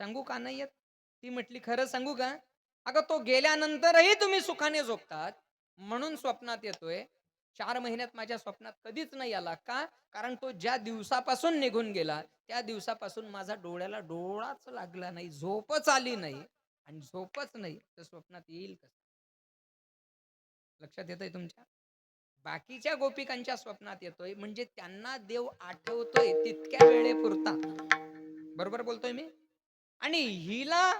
सांगू का नाही येत? ती म्हटली खरं सांगू का? अगं तो गेल्यानंतरही तुम्ही सुखाने झोपतात. म्हणून स्वप्नात येतोय. चार महिन्यात माझ्या स्वप्नात कधीच नाही आला. का? कारण तो ज्या दिवसापासून निघून गेला त्या दिवसापासून माझा डोळ्याला डोळाच लागला नाही झोपच आली नाही. आणि झोपच नाही तर स्वप्नात येईल कसं? लक्षात येतंय तुमच्या? बाकीच्या गोपिकांच्या स्वप्नात येतोय. म्हणजे त्यांना देव आठवतोय तितक्या वेळेपुरता. बरोबर बोलतोय मी? आणि हिला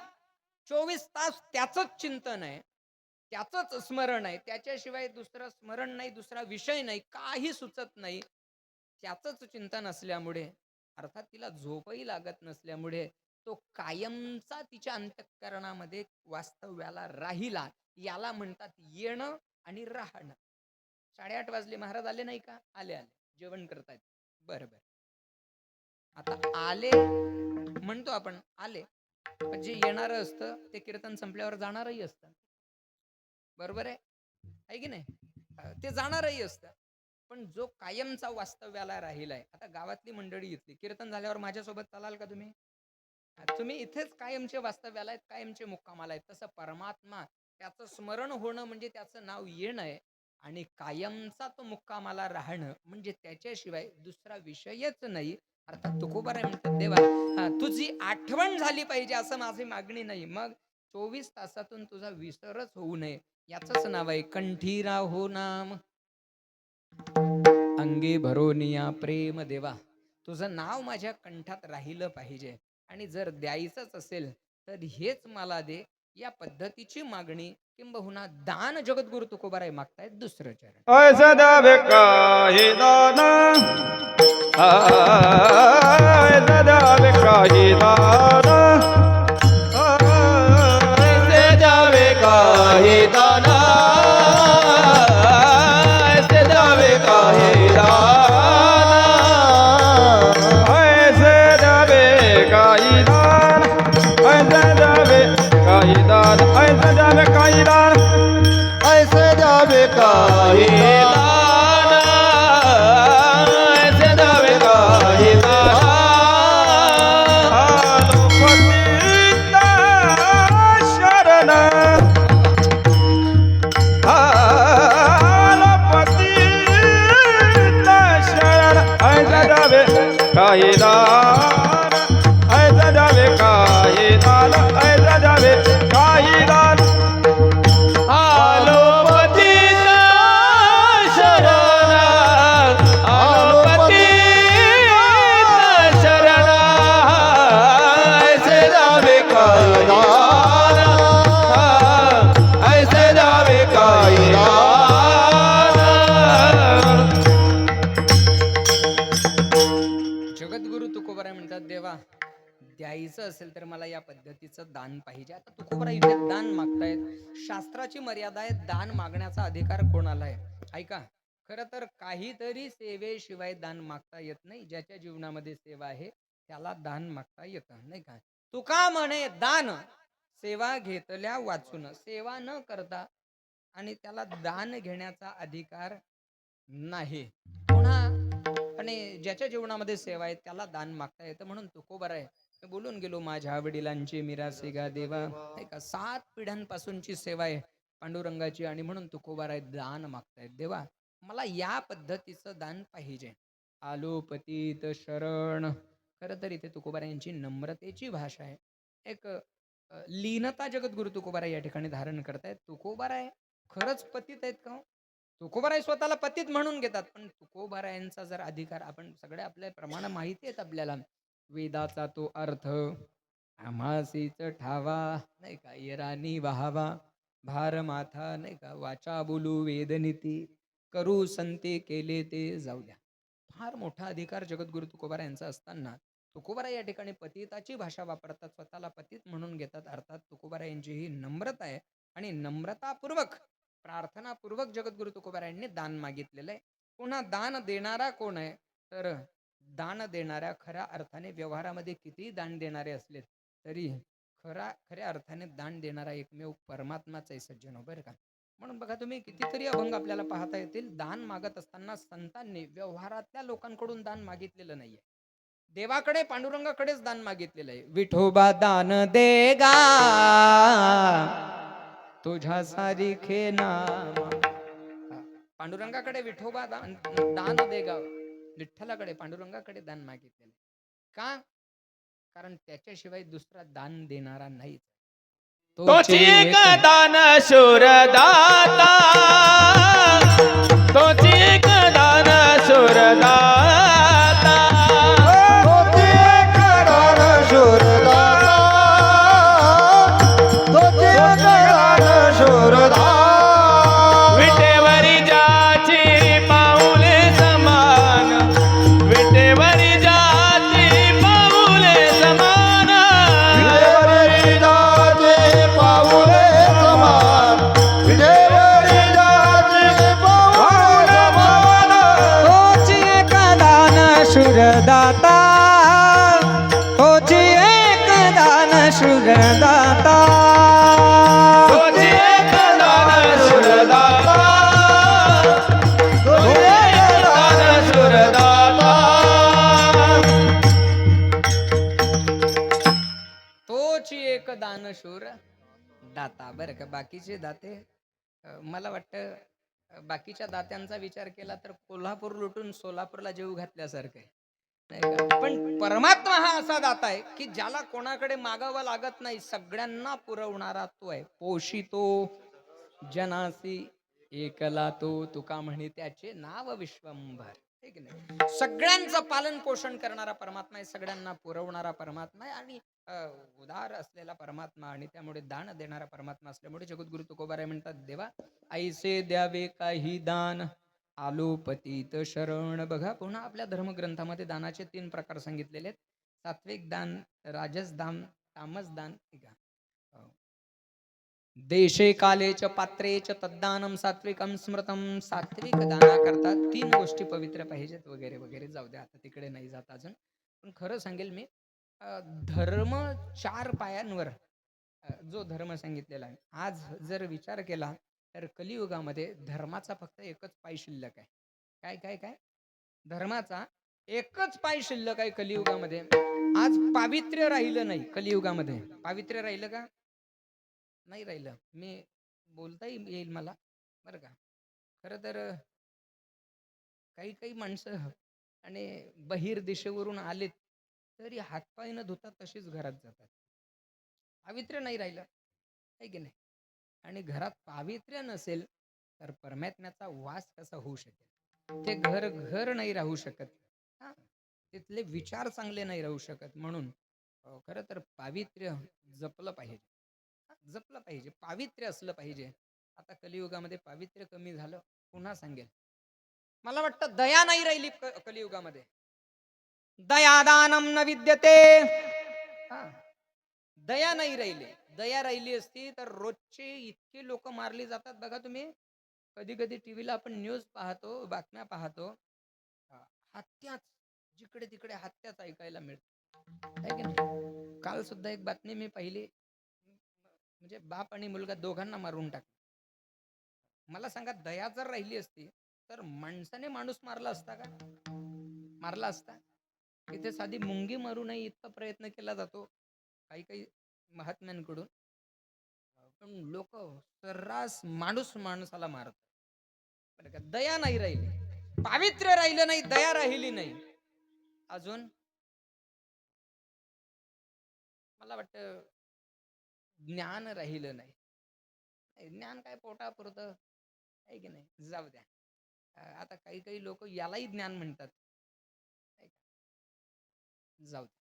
चोवीस तास त्याचंच चिंतन आहे त्याचंच स्मरण आहे त्याच्याशिवाय दुसरं स्मरण नाही दुसरा विषय नाही काही सुचत नाही. त्याचंच चिंतन असल्यामुळे अर्थात तिला झोपही लागत नसल्यामुळे तो कायमचा तिच्या अंतःकरणामध्ये वास्तव्याला राहिला. याला म्हणतात येणं आणि राहणं. साडेआठ वाजले. महाराज आले नाही का? आले आले. जेवण करतायत. बरं बरं. आता आले म्हणतो आपण आले पण जे येणार असतं ते कीर्तन संपल्यावर जाणारही असत. बरोबर आहे? की नाही? ते जाणारही असतं. पण जो कायमचा वास्तव्याला राहिलाय आता गावातली मंडळी इथली कीर्तन झाल्यावर माझ्यासोबत चालाल का तुम्ही? तुम्ही इथेच कायमचे वास्तव्याला आहेत कायमचे मुक्कामाला आहेत. तसं परमात्मा त्याचं स्मरण होणं म्हणजे त्याचं नाव येणं आहे आणि कायमचा तो मुक्कामाला राहणं म्हणजे त्याच्याशिवाय दुसरा विषयच नाही. अर्थात तुकोबर आहे म्हणतात देवा तुझी आठवण झाली पाहिजे असं माझी मागणी नाही. मग चोवीस तासातून तुझा विसरच होऊ नये. याच नाव आहे कंठीरा हो नाम. अंगी भरोनिया प्रेम देवा. तुझं नाव माझ्या कंठात राहिलं पाहिजे. आणि जर द्यायचंच असेल तर हेच मला दे. या पद्धतीची मागणी किंबहुना दान जगद्गुरु तुकोबाराय मागतायत दुसरं चरण. দাদার কাহিলা ಐದರವೇ ಕಾಯಿರಾ ऐका खरं तर काहीतरी सेवेशिवाय दान मागता येत नाही. ज्याच्या जीवनामध्ये सेवा आहे त्याला दान मागता येतं नाही का? तुका म्हणे दान सेवा घेतल्या वाचून. सेवा न करता आणि त्याला दान घेण्याचा अधिकार नाही. पुन्हा आणि ज्याच्या जीवनामध्ये सेवा आहे त्याला दान मागता येतं म्हणून तुकोबर आहे. बोलून गेलो माझ्या वडिलांची मिरासी गा देवा नाही का? सात पिढ्यांपासूनची सेवा आहे. पांडुरंगाची आणि म्हणून तुकोबार आहे दान मागतायत. देवा मला या पद्धतीचं दान पाहिजे. आलोपतीत शरण. खरं तर इथे तुकोबारा यांची नम्रतेची भाषा आहे. एक लीनता जगद्गुरु तुकोबारा या ठिकाणी धारण करतायत. तुकोबाराय आहे खरंच पतित आहेत का हो? तुकोबाराय स्वतःला पतित म्हणून घेतात. पण तुकोबारायांचा जर अधिकार आपण सगळे आपल्या प्रमाण माहिती आहेत आपल्याला. वेदाचा तो अर्थ आम्हासीच ठावा नाही का? येरानी वाहावा. भार माथा नाही का? वाचा बोलू वेदनीती करू संते केले ते जाऊ द्या फार मोठा अधिकार जगद्गुरु तुकोबारा यांचा असताना तुकोबारा या ठिकाणी पतिताची भाषा वापरतात स्वतःला पतित म्हणून घेतात. अर्थात तुकोबारा यांची ही नम्रता आहे आणि नम्रतापूर्वक प्रार्थनापूर्वक जगद्गुरु तुकोबारा यांनी दान मागितलेलं आहे. पुन्हा दान देणारा कोण आहे? तर दान देणाऱ्या खऱ्या अर्थाने व्यवहारामध्ये कितीही दान देणारे असले तरी खरा खऱ्या अर्थाने दान देणारा एकमेव परमात्माच आहे सज्जन हो, बरं का? म्हणून बघा तुम्ही कितीतरी अभंग आपल्याला पाहता येतील. दान मागत असताना संतांनी व्यवहारातल्या लोकांकडून दान मागितलेलं नाहीये. देवाकडे पांडुरंगाकडेच दान मागितलेलं आहे. विठोबा दान दे गा तुझ्या सारी खेना पांडुरंगाकडे विठोबा दान दान दे गा. विठ्ठलाकडे पांडुरंगाकडे दान मागितलेलं का? कारण त्याच्याशिवाय दुसरा दान देणारा नाही एक दान शूर दाता एक दानशूर दाता. बरं का बाकीचे दाते? अं, मला वाटतं बाकीच्या दात्यांचा विचार केला तर कोल्हापूर लुटून सोलापूरला जेव घातल्यासारखं आहे. नाही का? पण परमात्मा हा असा दाता आहे की ज्याला कोणाकडे मागावं लागत नाही सगळ्यांना पुरवणारा तो आहे. पोषितो जनासी एकला तो तुका म्हणे त्याचे नाव विश्वंभर. सगळ्यांचं पालन पोषण करणारा परमात्मा आहे सगळ्यांना पुरवणारा परमात्मा आहे आणि उदार असलेला परमात्मा आणि त्यामुळे दान देणारा परमात्मा असल्यामुळे जगद्गुरु तुकोबाराय म्हणतात देवा ऐसे द्यावे काही दान. आलो पतीत शरण. बघा पुन्हा आपल्या धर्मग्रंथामध्ये दानाचे तीन प्रकार सांगितलेले आहेत. सात्विक दान राजस दान तामस दान ठीक देशे काले च पात्रे च तद्दानम सात्विकम स्मृतम सात्विक दाना करता तीन गोष्टी पवित्र पाहिजेत वगैरे वगैरे. जाऊ द्या आता तिकडे नाही जात अजून. पण खरं सांगेल मी धर्म चार पायांवर जो धर्म सांगितलेला आहे. आज जर विचार केला तर कलियुगामध्ये धर्माचा फक्त एकच पाय शिल्लक आहे. काय काय काय? धर्माचा एकच पाय शिल्लक आहे कलियुगामध्ये. आज पावित्र्य राहिलं नाही कलियुगामध्ये. पावित्र्य राहिलं का? नाही राहिलं. मी बोलता येईल येईल मला. बरं का? खरं तर अ, काही काही माणसं आणि बहिर दिशेवरून आलेत तरी हातपाय न धुता तशीच घरात जातात. पावित्र्य नाही राहिलं आहे की नाही? आणि घरात पावित्र्य नसेल तर परमात्म्याचा वास कसा होऊ शकेल? ते घर घर नाही राहू शकत. हा तिथले विचार चांगले नाही राहू शकत म्हणून अ, खरं तर पावित्र्य जपलं पाहिजे. जपलं पाहिजे पावित्र्य असलं पाहिजे. आता कलियुगामध्ये पावित्र्य कमी झालं पुन्हा सांगेल मला वाटतं दया नाही राहिली कलियुगामध्ये. दयादानम न विद्यते. हा. दया नाही राहिली. दया राहिली असती तर रोजचे इतके लोक मारली जातात. बघा तुम्ही कधी कधी टीव्हीला आपण न्यूज पाहतो बातम्या पाहतो. हत्याच जिकडे तिकडे हत्याच ऐकायला मिळत. काल सुद्धा एक बातमी मी पाहिली. म्हणजे बाप आणि मुलगा दोघांना मारून टाकला मला सांगा दया जर राहिली असती तर माणसाने माणूस मारला असता का? मारला असता? इथे साधी मुंगी मारू नये इतका प्रयत्न केला जातो काही काही महात्म्यांकडून. पण लोक सर्रास माणूस माणसाला मारत का दया नाही राहिली. पावित्र्य राहिलं नाही दया राहिली नाही. अजून? मला वाटतं ज्ञान राहिलं नाही. नाही, ज्ञान काय पोटापुरतं? आहे की नाही? जाऊ द्या. अं, आता काही काही लोक यालाही ज्ञान म्हणतात. का? जाऊ द्या.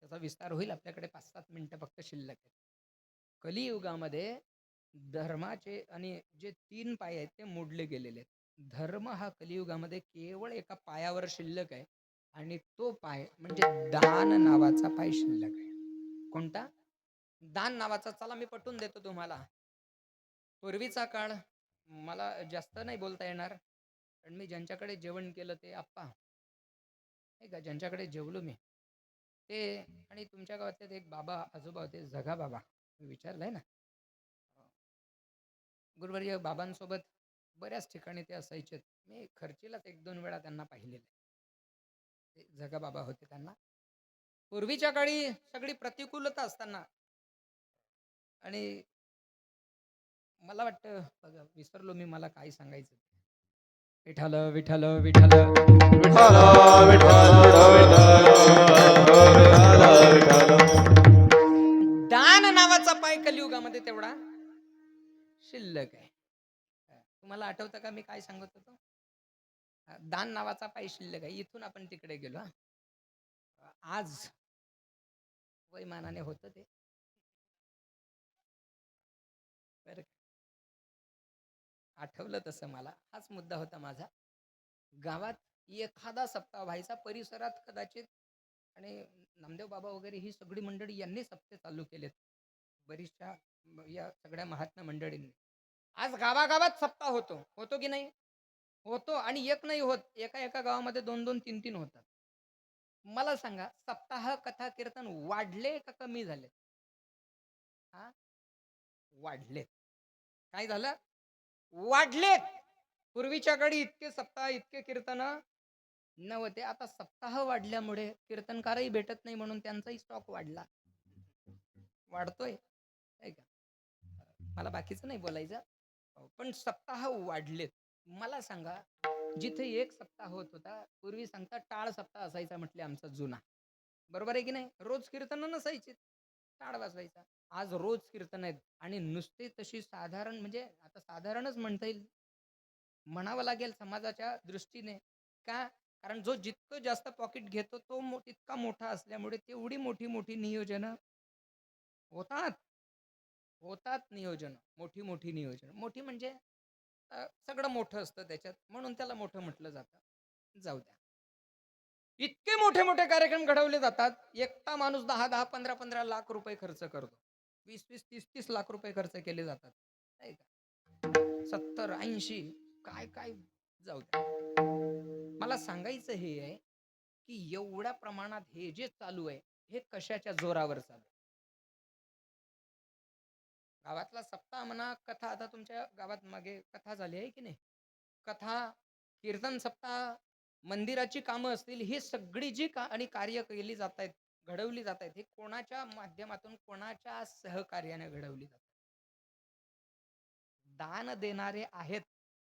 त्याचा विस्तार होईल आपल्याकडे पाच सात मिनिटं फक्त शिल्लक आहेत. कलियुगामध्ये धर्माचे आणि जे तीन पाय आहेत ते मोडले गेलेले आहेत. धर्म हा कलियुगामध्ये केवळ एका पायावर शिल्लक आहे आणि तो पाय म्हणजे दान नावाचा पाय शिल्लक आहे. कोणता? दान नावाचा चला मी पटवून देतो तुम्हाला. पूर्वीचा काळ मला जास्त नाही बोलता येणार पण मी ज्यांच्याकडे जेवण केलं ते आप्पा. नाही का? ज्यांच्याकडे जेवलो मी. ते आणि तुमच्या गावातले एक बाबा आजोबा होते जगा बाबा. मी विचारलंय ना? गुरुवर्य बाबांसोबत बऱ्याच ठिकाणी ते असायचे मी खर्चीलाच एक दोन वेळा त्यांना पाहिलेलं आहे. ते जगा बाबा होते त्यांना. पूर्वीच्या काळी सगळी प्रतिकूलता असताना आणि मला वाटतं बघा विसरलो मी मला काय सांगायचं विठाल विठाल विठाल विठ्ठल विठ्ठल विठ्ठल विठ्ठल दान नावाचा पाय कलियुगामध्ये तेवढा शिल्लक आहे. तुम्हाला आठवतं का मी काय सांगत होतो? दान नावाचा पाय शिल्लक आहे. इथून आपण तिकडे गेलो आज वयमानाने होतं ते. तर आठवलं तसं मला. हाच मुद्दा होता माझा. गावात एखादा सप्ताह व्हायचा परिसरात कदाचित आणि नामदेव बाबा वगैरे ही सगळी मंडळी यांनी सप्ते चालू केलेत. बरीचशा या सगळ्या महात्मा मंडळींनी. आज गावागावात सप्ताह होतो. होतो की नाही? होतो आणि एक नाही होत. एका एका गावामध्ये दोन दोन तीन तीन होतात. मला सांगा सप्ताह कथा कीर्तन वाढले का कमी झाले हा? वाढलेत. काय झालं? वाढलेत. पूर्वीच्या इतके सप्ताह इतके कीर्तन नव्हते. आता सप्ताह वाढल्यामुळे कीर्तनकारही भेटत नाही म्हणून त्यांचाही स्टॉक वाढला. वाढतोय. का? मला बाकीचं नाही बोलायचं. पण सप्ताह वाढलेत. मला सांगा जिथे एक सप्ताह होत होता पूर्वी सांगता टाळ सप्ताह असायचा म्हटले आमचा जुना. बरोबर आहे की नाही? रोज कीर्तन नसायची टाळ वाजवायचा. आज रोज कीर्तन आहेत आणि नुसते तशी साधारण म्हणजे आता साधारणच म्हणता येईल. म्हणावं लागेल समाजाच्या दृष्टीने का? कारण जो जितकं जास्त पॉकेट घेतो तो मो- तितका मोठा असल्यामुळे तेवढी मोठी मोठी नियोजनं होतात. होतात नियोजन. मोठी मोठी नियोजन. मोठी म्हणजे सगळं मोठं असतं त्याच्यात. म्हणून त्याला मोठं म्हटलं जातं. जाऊ द्या. इतके मोठे मोठे कार्यक्रम घडवले जातात. एकटा माणूस दहा दहा पंधरा पंधरा लाख रुपये खर्च करतो. वीस वीस तीस तीस लाख रुपये खर्च केले जातात. नाही का? सत्तर ऐंशी काय काय? जाऊ द्या. मला सांगायचं हे आहे की एवढ्या प्रमाणात हे जे चालू आहे हे कशाच्या जोरावर चालू गावातला सप्ताह म्हणा कथा आता तुमच्या गावात मागे कथा झाली आहे की नाही? कथा कीर्तन सप्ताह मंदिराची कामं असतील ही सगळी जी का आणि कार्य केली जात आहेत घडवली जात आहेत हे कोणाच्या माध्यमातून कोणाच्या सहकार्याने घडवली जात दान देणारे आहेत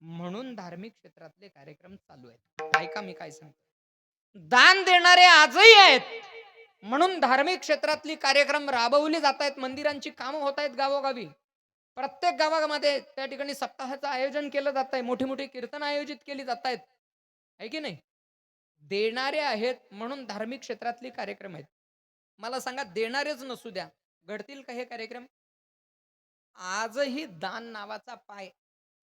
म्हणून धार्मिक क्षेत्रातले कार्यक्रम चालू आहेत. ऐका मी काय सांगतो दान देणारे आजही आहेत म्हणून धार्मिक क्षेत्रातली कार्यक्रम राबवली जात आहेत मंदिरांची कामं होत आहेत गावोगावी. प्रत्येक गावामध्ये त्या ठिकाणी सप्ताहाचं आयोजन केलं जात आहे मोठी मोठी कीर्तन आयोजित केली जात आहेत आहे की नाही? देणारे आहेत म्हणून धार्मिक क्षेत्रातले कार्यक्रम आहेत. मला सांगा देणारेच नसू द्या घडतील का हे कार्यक्रम? आजही दान नावाचा पाय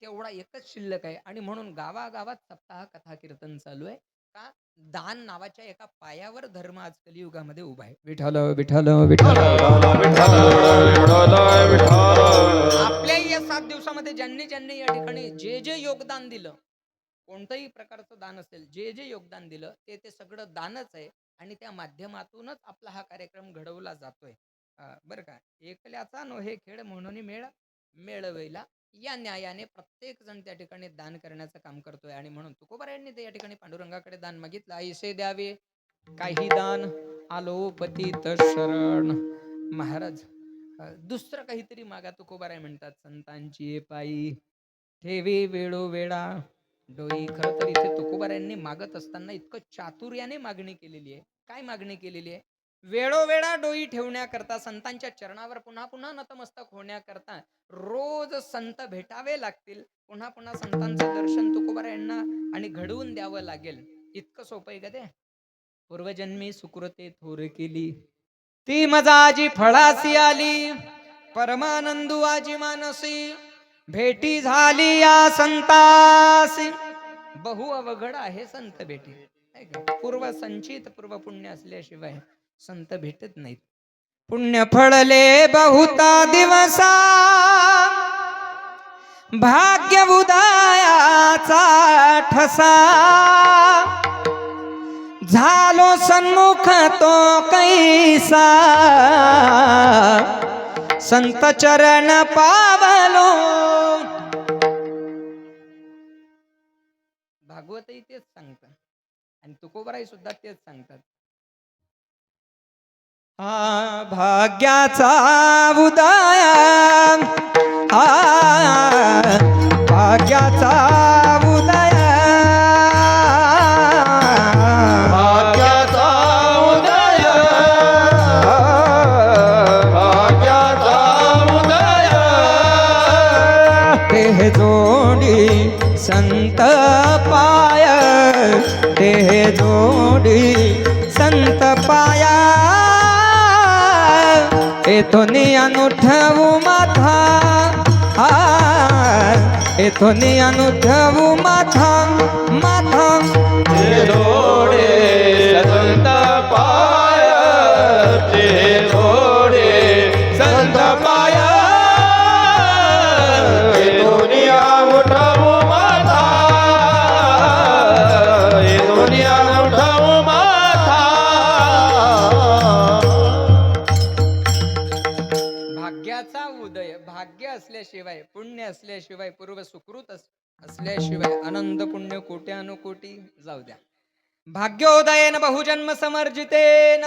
तेवढा एकच शिल्लक आहे आणि म्हणून गावागावात सप्ताह कथा कीर्तन चालू आहे. का? दान नावाच्या एका पायावर धर्म आज कलियुगामध्ये उभा आहे. विठाल विठाल विठाल आपल्या या सात दिवसामध्ये ज्यांनी ज्यांनी या ठिकाणी जे जे योगदान दिलं कोणतंही प्रकारचं दान असेल जे जे योगदान दिलं ते ते सगळं दानच आहे आणि त्या माध्यमातूनच आपला हा कार्यक्रम घडवला जातोय. बरं का? एकल्याचा नोहे खेळ म्हणून मेळ मेळवेला. या न्यायाने प्रत्येक जण त्या ठिकाणी दान करण्याचं काम करतोय आणि म्हणून तुकोबारायांनी ते या ठिकाणी पांडुरंगाकडे दान मागितलं. ऐसे द्यावे. काही दान आलो पतित शरण. महाराज दुसरं काहीतरी मागा तुकोबाराय म्हणतात संतांची पायी. ठेवी वेळोवेळा. डोई खरं तर इथे तुकोबाऱ्यांनी मागत असताना इतकं चातुर्याने मागणी केलेली आहे. काय मागणी केलेली आहे? वेळोवेळा डोई ठेवण्याकरता संतांच्या चरणावर पुन्हा पुन्हा नतमस्तक होण्याकरता रोज संत भेटावे लागतील. पुन्हा पुन्हा संतांचं दर्शन तुकोबाऱ्यांना आणि घडवून द्यावं लागेल. इतकं सोपं आहे का ते? पूर्वजन्मी सुकृते थोर केली. ती मजा आजी फळासी आली. परमानंदू आजी मानसी. भेटी झाली या संतासी. बहु अवघड आहे संत भेटी. पूर्व संचित पूर्व पुण्य असल्याशिवाय संत भेटत नाहीत. पुण्य फळले बहुता दिवसा. भाग्य उदयाचा ठसा. झालो सन्मुख तो कैसा. संत चरण पावलो. भागवतही तेच सांगतात आणि तुकोबराई सुद्धा तेच सांगतात. हा भाग्याचा उदया हा भाग्याचा येथून अनुठवू माथा हा येथून अनुठवू माथा माथा ते लोडे शेवटी जाऊ द्या. भाग्योदयेन बहुजन्म समर्जितेन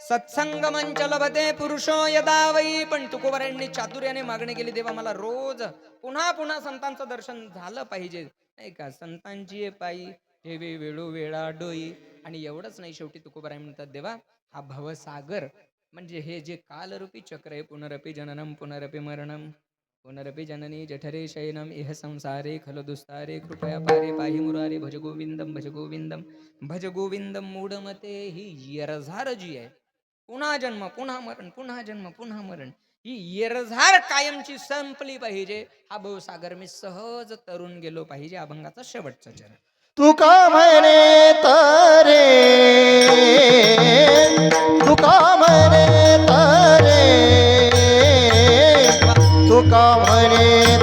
सत्संग मंचलभते पुरुषो यदा वै. पण तुकोबऱ्यांनी चातुर्याने मागणी केली देवा मला रोज पुन्हा पुन्हा संतांचं दर्शन झालं पाहिजे. नाही का? संतांची पायी हेवे वेळो वेळा डोई आणि एवढंच नाही शेवटी तुकोबराय म्हणतात देवा हा भवसागर म्हणजे हे जे कालरूपी चक्र आहे पुनरपी जननम पुनरपी मरणम पुनरपि जननी जठरे शयनम इह संसारे खलु दुस्तारे कृपया पारे पाहि मुरारे। भज गोविंदम भज गोविंदम भज गोविंदम मूढमते। ही येरझार जी आहे। पुन्हा जन्म पुन्हा मरण पुन्हा जन्म पुन्हा मरण। ही येरझार कायमची संपली पाहिजे। हा भवसागर मी सहज तरुण गेलो पाहिजे अभंगाचा शेवटचा चरण. तू का म्हणे तरे? तू का म्हणे तुका म्हणे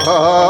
आलो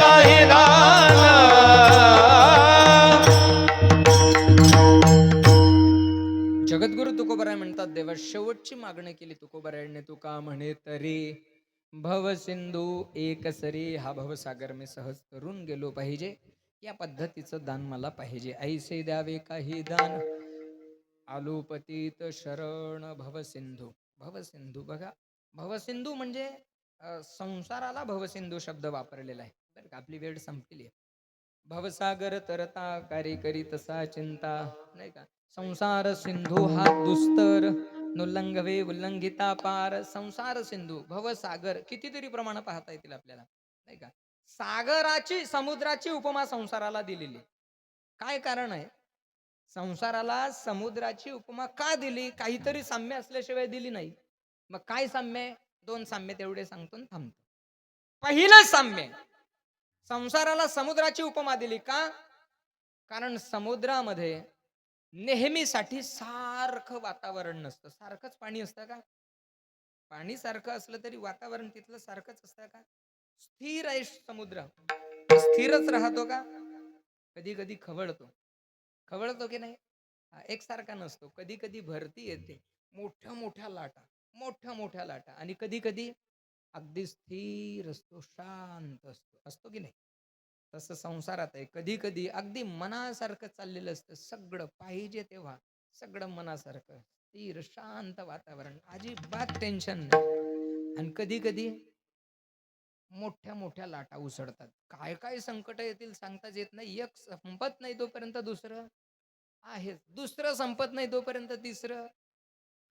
काही जगद्गुरु तुकोबराय म्हणतात देवा शेवटची मागणी केली तुकोबरायने. तुका म्हणे तरी? भव सिंधू एक सरी हा भवसागर मी सहज करून गेलो पाहिजे. या पद्धतीचं दान मला पाहिजे. ऐसे द्यावे काही दान. आलोपतीत शरण भवसिंधू भवसिंधू बघा. भवसिंधू म्हणजे संसाराला भवसिंधू शब्द वापरलेला आहे. बरं आपली वेळ संपलेली आहे. भवसागर तरता कार्य करी तसा चिंता नाही का? संसार सिंधू हा दुस्तर नुल्लंघवे उल्लंघिता पार. संसार सिंधू भवसागर कितीतरी प्रमाण पाहता येतील आपल्याला नाही का? सागराची समुद्राची उपमा संसाराला दिलेली. काय कारण आहे? संसाराला समुद्राची उपमा का दिली? काहीतरी साम्य असल्याशिवाय दिली नाही. मग काय साम्य? दोन साम्य तेवढे सांगतो थांबतो. पहिलं साम्य संसाराला समुद्राची उपमा दिली का? कारण समुद्रामध्ये नेहमीसाठी सारखं वातावरण नसतं. सारखंच पाणी असतं का? पाणी सारखं असलं तरी वातावरण तिथलं सारखंच असतं का? स्थिर आहे समुद्र. स्थिरच राहतो का? कधी कधी खवळतो. खवळतो की नाही? एकसारखा नसतो. कधी कधी भरती येते. मोठ्या मोठ्या लाटा. मोठ्या मोठ्या लाटा. आणि कधी कधी अगदी स्थिर असतो शांत असतो. असतो की नाही? तसं संसारात आहे. कधी कधी अगदी मनासारखं चाललेलं असतं. सगळं पाहिजे तेव्हा सगळं मनासारखं स्थिर शांत वातावरण. अजिबात टेन्शन नाही. आणि कधी कधी मोठ्या मोठ्या लाटा उसळतात. काय काय संकट येतील सांगताच येत नाही. एक संपत नाही तोपर्यंत दुसरं. आहे दुसरं संपत नाही तोपर्यंत तिसरं.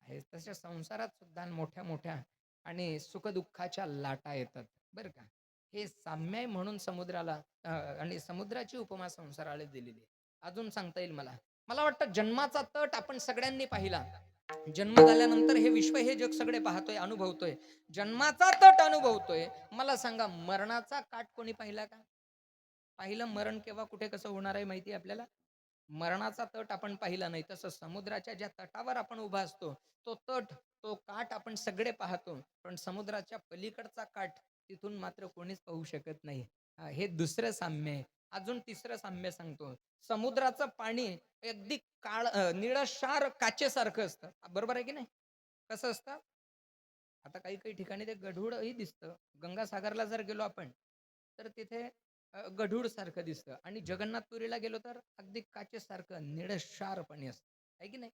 आहे तशा संसारात सुद्धा मोठ्या मोठ्या आणि सुखदुःखाच्या लाटा येतात. बरं का? हे साम्य म्हणून समुद्राला आणि समुद्राची उपमा संसाराला दिलेली अजून सांगता येईल मला. मला वाटतं जन्माचा तट आपण सगळ्यांनी पाहिला. जन्म झाल्यानंतर हे विश्व हे जग सगळे पाहतोय अनुभवतोय. जन्माचा तट अनुभवतोय. मला सांगा मरणाचा काट कोणी पाहिला का? पाहिलं मरण केव्हा कुठे कसं होणार आहे माहिती आहे आपल्याला? मरणाचा तट आपण पाहिला नाही. तसं समुद्राच्या ज्या तटावर आपण उभा असतो तो तट तो काठ आपण सगळे पाहतो पण समुद्राच्या पलीकडचा काठ तिथून मात्र कोणीच पाहू शकत नाही. हे दुसरं साम्य आहे. अजून तिसरं साम्य सांगतो. समुद्राचं पाणी अगदी काळ निळशार काचेसारखं असतं. बरोबर आहे की नाही? कसं असतं? आता काही काही ठिकाणी ते गढूळही दिसतं. गंगासागरला जर गेलो आपण तर तिथे गढूळ सारखं दिसतं. आणि जगन्नाथपुरीला गेलो तर अगदी काचेसारखं निळशार पाणी असतं. आहे की नाही?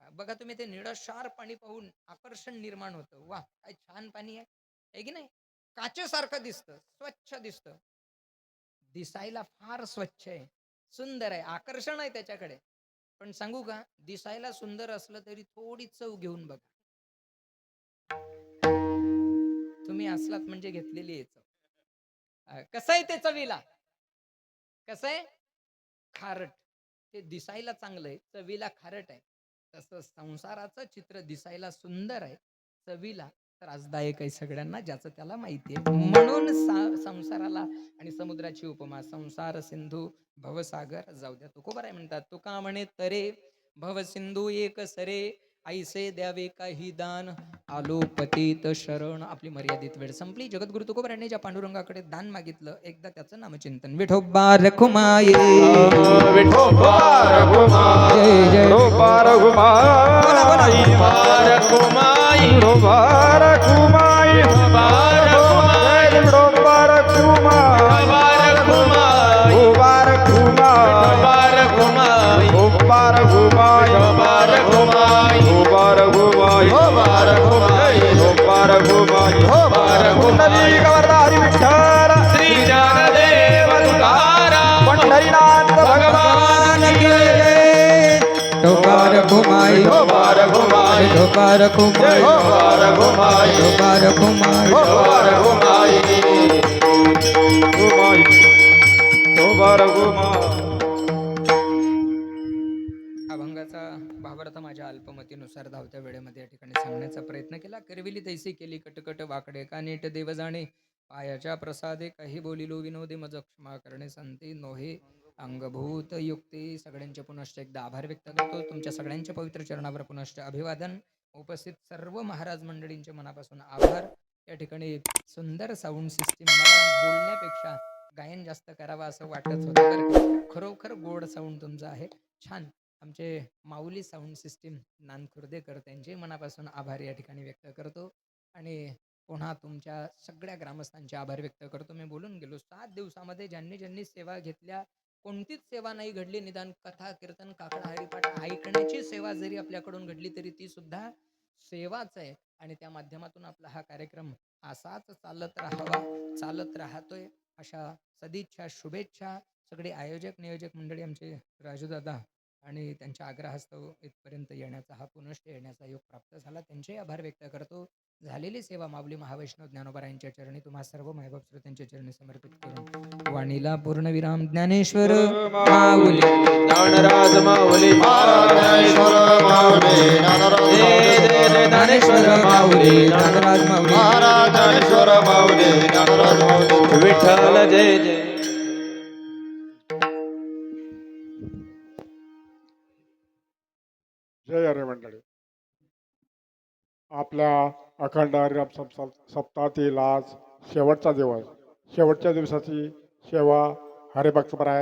बघा तुम्ही ते निळशार पाणी पाहून आकर्षण निर्माण होतं. वा काय छान पाणी आहे. की नाही? काचेसारखं दिसतं. स्वच्छ दिसतं. दिसायला फार स्वच्छ आहे. सुंदर आहे. आकर्षण आहे त्याच्याकडे. पण सांगू का? दिसायला सुंदर असलं तरी थोडी चव घेऊन बघा. तुम्ही असलात म्हणजे घेतलेली आहे चव. कसं आहे ते चवीला? कसं आहे? खारट. ते दिसायला चांगलं आहे. चवीला खारट आहे. तसं संसाराचं चित्र दिसायला सुंदर आहे चवीला त्रासदायक आहे सगळ्यांना ज्याचं त्याला माहिती आहे. म्हणून सा- संसाराला आणि समुद्राची उपमा संसार सिंधू भवसागर जाऊ द्या तुकोबर आहे म्हणतात. तुका म्हणे तरे भव सिंधू एक सरे ऐसे द्यावे काही दान. आलो पतीत शरण आपली मर्यादित वेळ संपली. जगद्गुरु तुकोबराने ज्या पांडुरंगाकडे दान मागितलं एकदा त्याचं नामचिंतन विठोबा रखुमाये विठोबा रघुमाई. रखुमाई विठोबा रघुमाई विठोबा रखुमाई विठोबा रघुमाई रघुमाई विठोबा रघुमाई अभंगाचा भावार्थ माझ्या अल्पमतीनुसार धावत्या वेळेमध्ये या ठिकाणी सांगण्याचा प्रयत्न केला. करविली तैसी केली कटकट वाकडे का नीट देव जाणे. पायाच्या प्रसादे काही बोलिलो विनोदे मज क्षमा करणे संती नोहे. अंगभूत युक्ती सगळ्यांचे पुनश्च एकदा आभार व्यक्त करतो. तुमच्या सगळ्यांच्या पवित्र चरणावर पुनश्च अभिवादन. उपस्थित सर्व महाराज मंडळींचे मनापासून आभार. या ठिकाणी सुंदर साऊंड सिस्टीम मला बोलण्यापेक्षा गायन जास्त करावं असं वाटत होतं तर खरोखर गोड साऊंड तुमचं आहे. छान. आमचे माऊली साऊंड सिस्टीम नानखुर्देकर त्यांचे मनापासून आभार या ठिकाणी व्यक्त करतो. आणि पुन्हा तुमच्या सगळ्या ग्रामस्थांचे आभार व्यक्त करतो. मी बोलून गेलो सात दिवसामध्ये ज्यांनी ज्यांनी सेवा घेतल्या कोणतीच सेवा नाही घडली. निदान कथा कीर्तन काकडा हरिपाठ ऐकण्याची सेवा जरी आपल्याकडून घडली तरी ती सुद्धा सेवाच आहे. आणि त्या माध्यमातून आपला हा कार्यक्रम असाच चालत राहावा चालत राहतोय. अशा सदिच्छा शुभेच्छा. सगळे आयोजक नियोजक मंडळी आमचे राजूदादा आणि त्यांच्या आग्रहास्तव इथपर्यंत येण्याचा हा पुनश्च येण्याचा योग प्राप्त झाला. त्यांचे आभार व्यक्त करतो. झालेली सेवा माऊली महावैष्णव ज्ञानोबा यांच्या चरणी. तुम्हा सर्व मायबाप श्रोत्यांच्या चरणी समर्पित करून वाणीला पूर्णविराम. ज्ञानेश्वर माऊली. ज्ञानराज माऊली ज्ञानेश्वर माऊली ज्ञानेश्वर माऊली. ज्ञानराज माऊली. महाराज ज्ञानेश्वर माऊली ज्ञानराज माऊली. विठ्ठल जय जय. जय हरे मंडळी आपल्या अखंड हरिराम सप्ताह सप्ताहातील आज शेवटचा दिवस. शेवटच्या दिवसाची सेवा हरिभक्तपराय